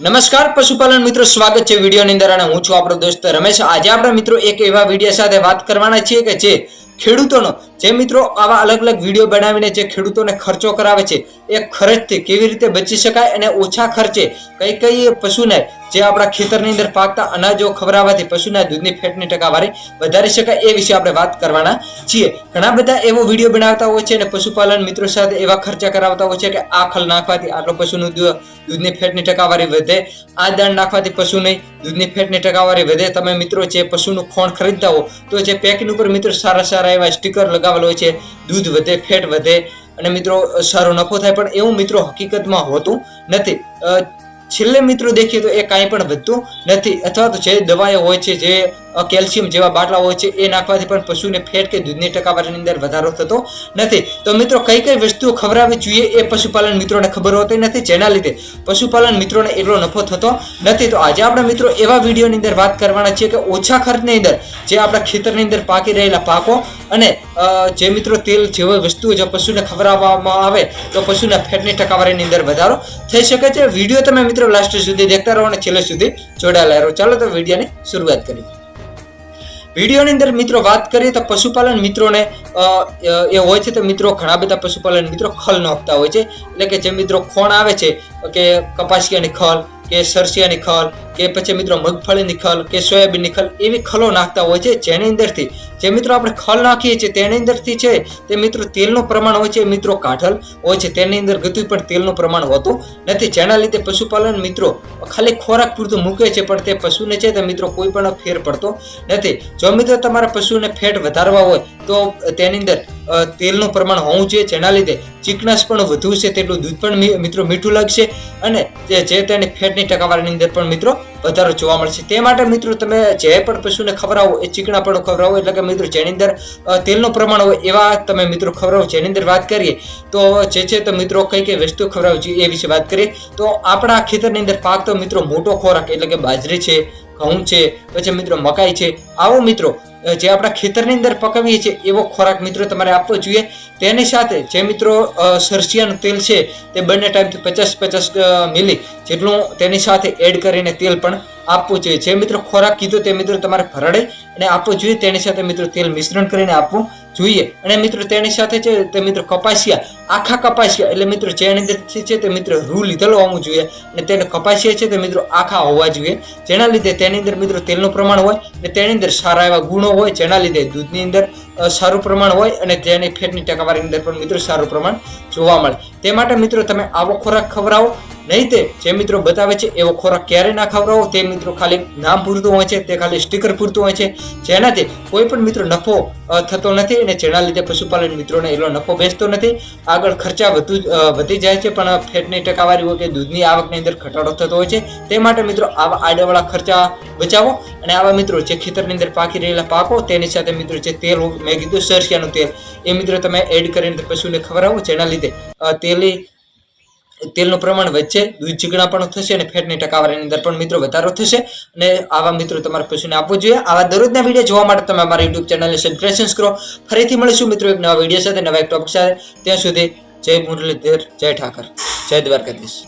નમસ્કાર, પશુપાલન મિત્રો, સ્વાગત છે વિડીયોની અંદર અને હું છું આપણો દોસ્ત રમેશ. આજે આપણે મિત્રો એક એવા વીડિયો સાથે વાત કરવાના છીએ કે જે ખેડૂતોનો, જે મિત્રો આવા અલગ અલગ વીડિયો બનાવીને જે ખેડૂતોને ખર્ચો કરાવે છે એ ખર્ચથી કેવી રીતે બચી શકાય અને ઓછા ખર્ચે કઈ કઈ પશુને જે આપણા ખેતરની અંદર પાકતા અનાજો ખવડાવવાથી પશુના દૂધની ફેટની ટકાવારી વધારી શકાય એ વિશે આપણે વાત કરવાના છીએ. ઘણા બધા એવો વીડિયો બનાવતા હોય છે અને પશુપાલન મિત્રો સાથે એવા ખર્ચા કરાવતા હોય છે કે આ ખલ નાખવાથી આટલો પશુનું દૂધ દૂધની ફેટની ટકાવારી વધે, આ દાણ નાખવાથી પશુની દૂધની ફેટની ટકાવારી વધે. તમે મિત્રો જે પશુનું ખોણ ખરીદતા હો તો જે પેકિંગ ઉપર મિત્રો સારા સારા એવા સ્ટીકર લગાવેલા હોય છે, દૂધ વધે, ફેટ વધે અને મિત્રો સારો નફો થાય, પણ એવું મિત્રો હકીકતમાં હોતું નથી. છેલ્લે મિત્રો દેખીએ તો એ કાંઈ પણ વધતું નથી. અથવા તો જે દવાઓ હોય છે, જે કેલ્શિયમ જેવા બાટલા હોય છે, એ નાખવાથી પણ પશુને ફેટ કે દૂધની ટકાવારીની અંદર વધારો થતો નથી. તો મિત્રો, કઈ કઈ વસ્તુઓ ખવડાવવી જોઈએ એ પશુપાલન મિત્રોને ખબર હોતી નથી. જેના લીધે પશુપાલન મિત્રોને એટલો નફો થતો નથી. તો આજે આપણે મિત્રો એવા વિડીયોની અંદર વાત કરવાના છીએ કે ઓછા ખર્ચની અંદર જે આપણા ખેતરની અંદર પાકી રહેલા પાકો અને જે મિત્રો તેલ જેવી વસ્તુઓ જો પશુને ખવડાવવામાં આવે, તો પશુના ફેટની ટકાવારીની અંદર વધારો થઈ શકે છે. વીડિયો તમે મિત્રો લાસ્ટ સુધી દેખતા રહો અને છેલ્લે સુધી જોડાયેલા રહો. ચાલો તો વિડીયોની શરૂઆત કરીએ. વિડીયોની અંદર મિત્રો વાત કરીએ તો પશુપાલન મિત્રોને એ હોય છે તો મિત્રો ઘણા બધા પશુપાલન મિત્રો ખલ નાખતા હોય છે. એટલે કે જે મિત્રો ખોણ આવે છે, કે કપાસિયાની ખલ, કે સરસિયાની ખલ, કે પછી મિત્રો મગફળીની ખલ, કે સોયાબીનની ખલ, એવી ખલો નાખતા હોય છે જેની અંદરથી જે મિત્રો આપણે ખલ નાખીએ છીએ, તેની અંદરથી છે, તે મિત્રો તેલનું પ્રમાણ હોય છે મિત્રો કાઠલ હોય છે, તેની અંદર ગતિ પણ તેલનું પ્રમાણ હોતું નથી. જેના લીધે પશુપાલન મિત્રો ખાલી ખોરાક પૂરતું મૂકે છે, પણ તે પશુને છે, તે મિત્રો કોઈ પણ ફેર પડતો નથી. જો મિત્રો તમારા પશુને ફેટ વધારવા હોય, તો તેની અંદર તેલનું પ્રમાણ હોવું જોઈએ. જેના લીધે ચીકણાશ પણ વધુ છે તેટલું દૂધ પણ મિત્રો મીઠું લાગશે અને જે તેની ફેટની ટકાવારીની અંદર પણ મિત્રો વધારો જોવા મળશે. તે માટે મિત્રો તમે જે પણ પશુને ખવડાવો એ ચીકણા પણ ખવડાવો. એટલે કે મિત્રો જેની અંદર તેલનું પ્રમાણ હોય એવા તમે મિત્રો ખવડાવો. જેની અંદર વાત કરીએ તો જે છે તો મિત્રો કઈ કઈ વસ્તુ ખવડાવવી જોઈએ એ વિશે વાત કરીએ. તો આપણા ખેતરની અંદર પાક તો મિત્રો મોટો ખોરાક એટલે કે બાજરી છે, ઘઉં છે, પછી મિત્રો મકાઈ છે. આવો મિત્રો જે આપણા ખેતરની અંદર પકવીએ છીએ, એવો ખોરાક મિત્રો તમારે આપવો જોઈએ. તેની સાથે જે મિત્રો સરસિયાનું તેલ છે, તે બંને ટાઈમથી પચાસ પચાસ મિલી જેટલું તેની સાથે એડ કરીને તેલ પણ આપવું જોઈએ. જે મિત્રો ખોરાક કીધો તે મિત્રો તમારે ભરાડે અને આપવો જોઈએ. તેની સાથે મિત્રો તેલ મિશ્રણ કરીને આપવું જોઈએ. અને મિત્રો, તેની સાથે છે તે મિત્રો કપાસિયા, આખા કપાસિયા, એટલે મિત્રો જેની અંદરથી છે તે મિત્રો રૂ લીધેલો હોવું જોઈએ અને તેને કપાસિયા છે તે મિત્રો આખા હોવા જોઈએ. જેના લીધે તેની અંદર મિત્રો તેલનું પ્રમાણ હોય અને તેની અંદર સારા એવા ગુણો હોય, જેના લીધે દૂધની અંદર સારું પ્રમાણ હોય અને તેની ફેટની ટકાવારીની અંદર પણ મિત્રો સારું પ્રમાણ જોવા મળે. તે માટે મિત્રો તમે આવો ખોરાક ખવડાવો નહીં તે જે મિત્રો બતાવે છે, એવો ખોરાક ક્યારે ના ખવડાવો. તે મિત્રો ખાલી નામ પૂરતું હોય છે, તે ખાલી સ્ટીકર પૂરતું હોય છે. જેનાથી કોઈ પણ મિત્રો નફો થતો નથી અને જેના લીધે પશુપાલન મિત્રોને એટલો નફો બેસતો નથી. આગળ ખર્ચા વધુ વધી જાય છે, પણ ફેટની ટકાવારી હોય કે દૂધની આવકની અંદર ઘટાડો થતો હોય છે, તે માટે મિત્રો આવા આડાવાળા ખર્ચા બચાવો. અને આવા મિત્રો જે ખેતરની અંદર પાકી રહેલા પાકો, તેની સાથે મિત્રો જે તેલ મેં કીધું સરસિયાનું તેલ, એ મિત્રો તમે એડ કરીને પશુને ખવડાવો, જેના લીધે તેલી તેલનું પ્રમાણ વધશે, દૂધ ચીકણા પણ થશે અને ફેટની ટકાવારીની અંદર પણ મિત્રો વધારો થશે. અને આવા મિત્રો તમારે પશુને આપવું જોઈએ. આવા દરરોજના વીડિયો જોવા માટે તમે અમારા યુટ્યુબ ચેનલને સબસ્ક્રિપ્શન કરો. ફરીથી મળીશું મિત્રો એક નવા વીડિયો સાથે, નવા એક ટોપિક સાથે. ત્યાં સુધી જય મુરલીધર, જય ઠાકર, જય દ્વારકાધીશ.